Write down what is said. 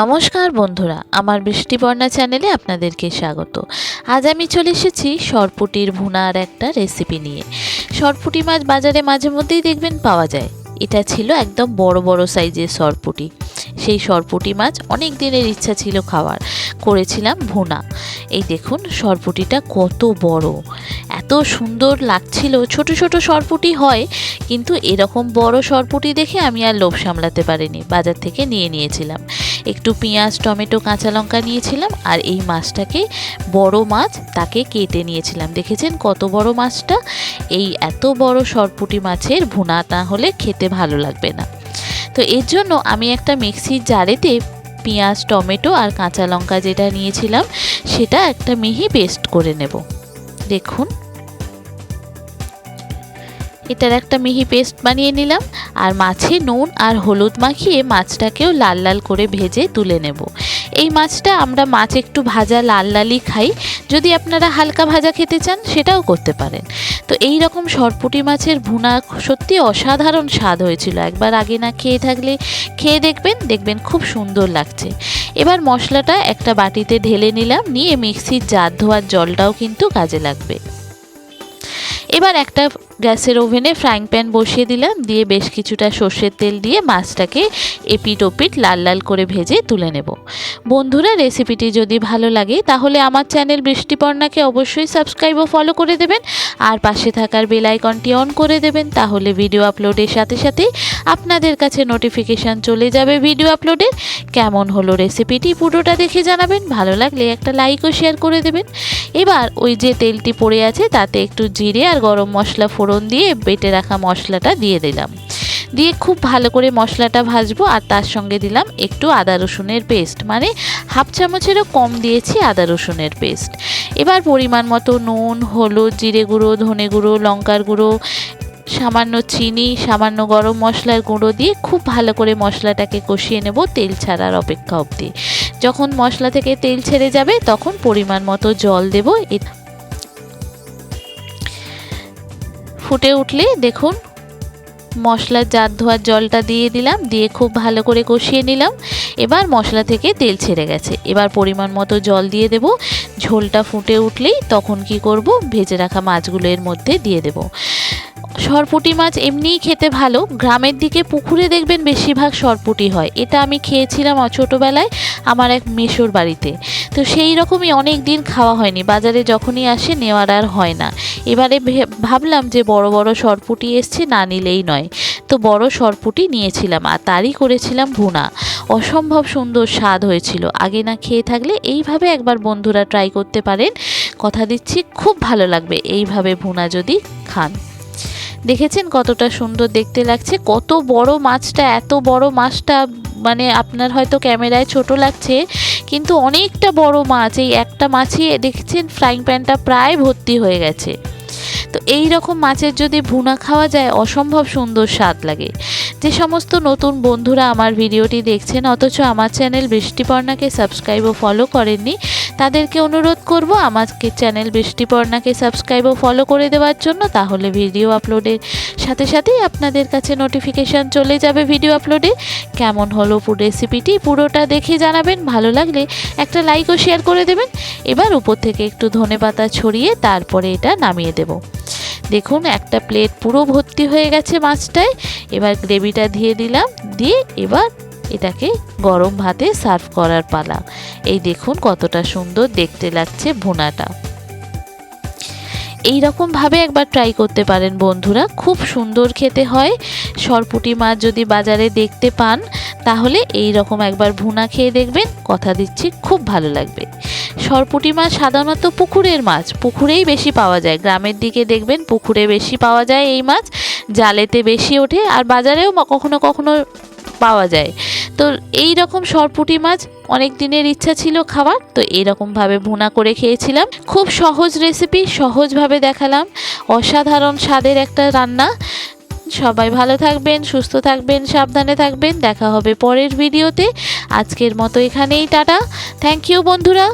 নমস্কার বন্ধুরা, আমার বৃষ্টিবর্ণা চ্যানেলে আপনাদেরকে স্বাগত। আজ আমি চলে এসেছি সরপুটির ভুনার একটা রেসিপি নিয়ে। সরপুটি মাছ বাজারে মাঝে মধ্যেই দেখবেন পাওয়া যায়। এটা ছিল একদম বড় বড় সাইজের সরপুটি। সেই সরপুটি মাছ অনেক দিনের ইচ্ছা ছিল খাওয়ার। করেছিলাম ভুনা। এই দেখুন সরপুটিটা কত বড়। এত সুন্দর লাগছিল, ছোট ছোট সরপুটি হয়, কিন্তু এরকম বড় সরপুটি দেখে আমি আর লোভ সামলাতে পারিনি, বাজার থেকে নিয়ে নিয়েছিলাম। একটু পেঁয়াজ, টমেটো, কাঁচা লঙ্কা নিয়েছিলাম আর এই মাছটাকে বড় মাছ তাকে কেটে নিয়েছিলাম। দেখেছেন কত বড় মাছটা? এই এত বড় সরপুটি মাছের ভুনা না হলে খেতে ভালো লাগবে না। তো এর জন্য আমি একটা মিক্সির জারেতে পেঁয়াজ, টমেটো আর কাঁচা লঙ্কা যেটা নিয়েছিলাম, সেটা একটা মিহি পেস্ট করে নেব। দেখুন। এটার একটা মিহি পেস্ট বানিয়ে নিলাম আর মাছে নুন আর হলুদ মাখিয়ে মাছটাকেও লাল লাল করে ভেজে তুলে নেব। এই মাছটা আমরা মাছ একটু ভাজা লাল লালই খাই। যদি আপনারা হালকা ভাজা খেতে চান, সেটাও করতে পারেন। তো এই রকম সরপুটি মাছের ভুনা সত্যি অসাধারণ স্বাদ হয়েছিল। একবার আগে না খেয়ে থাকলে খেয়ে দেখবেন দেখবেন খুব সুন্দর লাগছে। এবার মশলাটা একটা বাটিতে ঢেলে নিলাম, নিয়ে মিক্সির জার ধোয়ার জলটাও কিন্তু কাজে লাগবে। এবার একটা গ্যাসের ওভেনে ফ্রাইং প্যান বসিয়ে দিলাম। দিয়ে বেশ কিছুটা সর্ষের তেল দিয়ে মাছটাকে এপিট ওপিট লাল লাল করে ভেজে তুলে নেব। বন্ধুরা, রেসিপিটি যদি ভালো লাগে, তাহলে আমার চ্যানেল বৃষ্টিপর্ণাকে অবশ্যই সাবস্ক্রাইব ও ফলো করে দেবেন। আর পাশে থাকার বেল আইকনটি অন করে দেবেন, তাহলে ভিডিও আপলোডের সাথে সাথে আপনাদের কাছে নোটিফিকেশান চলে যাবে ভিডিও আপলোডের। কেমন হলো রেসিপিটি পুরোটা দেখে জানাবেন। ভালো লাগলে একটা লাইক ও শেয়ার করে দেবেন। এবার ওই যে তেলটি পড়ে আছে, তাতে একটু জিরে আর গরম মশলা ফোড়ন দিয়ে বেটে রাখা মশলাটা দিয়ে দিলাম। দিয়ে খুব ভালো করে মশলাটা ভাজবো আর তার সঙ্গে দিলাম একটু আদা রসুনের পেস্ট। মানে হাফ চামচেরও কম দিয়েছি আদা রসুনের পেস্ট। এবার পরিমাণ মতো নুন, হলুদ, জিরে গুঁড়ো, ধনে গুঁড়ো, লঙ্কার গুঁড়ো, সামান্য চিনি, সামান্য গরম মশলার গুঁড়ো দিয়ে খুব ভালো করে মশলাটাকে কষিয়ে নেব তেল ছাড়ার অপেক্ষা অবধি। যখন মশলা থেকে তেল ছেড়ে যাবে তখন পরিমাণ মতো জল দেব। ফুটে উঠলে দেখুন, মশলার জাত ধোয়ার জলটা দিয়ে দিলাম, দিয়ে খুব ভালো করে কষিয়ে নিলাম। এবার মশলা থেকে তেল ছেড়ে গেছে। এবার পরিমাণ মতো জল দিয়ে দেব। ঝোলটা ফুটে উঠলেই তখন কি করব? ভেজে রাখা মাছগুলো এর মধ্যে দিয়ে দেব। সরপুটি মাছ এমনিই খেতে ভালো। গ্রামের দিকে পুকুরে দেখবেন বেশিরভাগ সরপুটি হয়। এটা আমি খেয়েছিলাম ছোটোবেলায় আমার এক মেশোর বাড়িতে। তো সেই রকমই অনেক দিন খাওয়া হয়নি। বাজারে যখনই আসে নেওয়ার আর হয় না। এবারে ভাবলাম যে বড় বড় সরপুটি এসছে, না নিলেই নয়। তো বড় সরপুটি নিয়েছিলাম আর তারই করেছিলাম ভুনা। অসম্ভব সুন্দর স্বাদ হয়েছিল। আগে না খেয়ে থাকলে এইভাবে একবার বন্ধুরা ট্রাই করতে পারেন। কথা দিচ্ছি, খুব ভালো লাগবে। এইভাবে ভুনা যদি খান। দেখেছেন কতটা সুন্দর দেখতে লাগছে? কত বড় মাছটা, এত বড় মাছটা মানে আপনার হয়তো ক্যামেরায় ছোট লাগছে, কিন্তু অনেকটা বড় মাছ। এই একটা মাছই দেখছেন ফ্রাইং প্যানটা প্রায় ভর্তি হয়ে গেছে। তো এই রকম মাছের যদি ভুনা খাওয়া যায়, অসম্ভব সুন্দর স্বাদ লাগে। যে সমস্ত নতুন বন্ধুরা আমার ভিডিওটি দেখছেন, অথচ আমার চ্যানেল বৃষ্টিপর্ণাকে সাবস্ক্রাইব ও ফলো করেননি, তাদেরকে অনুরোধ করব আমাকে চ্যানেল বৃষ্টিপর্ণাকে সাবস্ক্রাইব ও ফলো করে দেওয়ার জন্য, তাহলে ভিডিও আপলোডের সাথে সাথেই আপনাদের কাছে নোটিফিকেশান চলে যাবে ভিডিও আপলোডে কেমন হলো ফুড রেসিপিটি পুরোটা দেখে জানাবেন, ভালো লাগলে একটা লাইক ও শেয়ার করে দেবেন। এবার উপর থেকে একটু ধনে পাতা ছড়িয়ে তারপরে এটা নামিয়ে দেব। দেখুন, একটা প্লেট পুরো ভর্তি হয়ে গেছে মাছটায়। এবার গ্রেভিটা দিয়ে দিলাম, দিয়ে এবার এটাকে গরম ভাতে সার্ভ করার পালা। এই দেখুন কতটা সুন্দর দেখতে লাগছে ভুনাটা। এই রকমভাবে একবার ট্রাই করতে পারেন বন্ধুরা, খুব সুন্দর খেতে হয়। সরপুটি মাছ যদি বাজারে দেখতে পান, তাহলে এই রকম একবার ভুনা খেয়ে দেখবেন, কথা দিচ্ছি, খুব ভালো লাগবে। সরপুটি মাছ সাধারণত পুকুরের মাছ, পুকুরেই বেশি পাওয়া যায়। গ্রামের দিকে দেখবেন পুকুরে বেশি পাওয়া যায় এই মাছ, জালেতে বেশি ওঠে আর বাজারেও কখনো কখনো পাওয়া যায়। তো এই রকম সরপুটি মাছ অনেক দিনের ইচ্ছা ছিল খাবার তো এরকমভাবে ভুনা করে খেয়েছিলাম। খুব সহজ রেসিপি সহজভাবে দেখালাম। অসাধারণ স্বাদের একটা রান্না। সবাই ভালো থাকবেন, সুস্থ থাকবেন, সাবধানে থাকবেন। দেখা হবে পরের ভিডিওতে আজকের মতো এখানেই, টাটা। থ্যাংক ইউ বন্ধুরা।